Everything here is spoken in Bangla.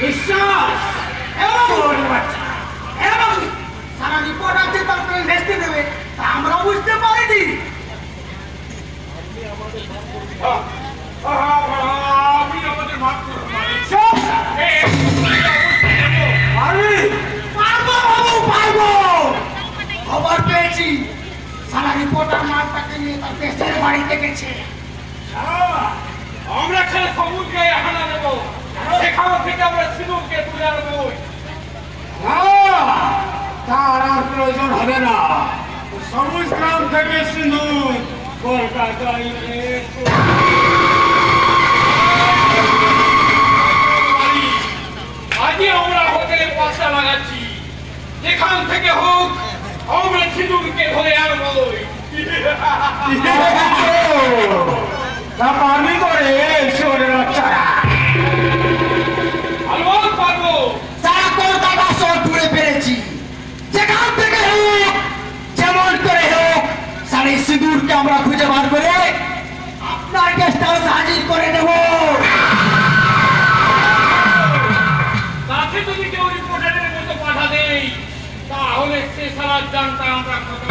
বিশ্বাস এবং ওরে বাচ্চা এবং সারা রিপোর্ট আছে তারপরে ভেস্তে দেবে। তা আমরা বুঝতে পারিনি। আপনি আমাদের মাফ করুন খবর পেয়েছি। সারা রিপোর্টার মালটাকে নিয়ে তার দেশের বাড়িতে গেছে আহ, আমরা খেলে সবুজকে হানা দেব সেখান থেকে আমরা সিঁদুরকে তুলে আনব তার আর প্রয়োজন হবে না সবুজ গ্রাম থেকে কলকাতায় এসো। আমরা হোটেলে পয়সা লাগাচ্ছি যেখান থেকে হোক আমরা সিঁদুরকে ধরে আনবই সারি সিঁদুরকে আমরা খুঁজে বার করে আপনার গেস্ট হাউস হাজির করে দেব। তাকে যদি কেউ রিপোর্টারের মতো পাঠা দেই তাহলে সে সারা জানটা আমরা খতম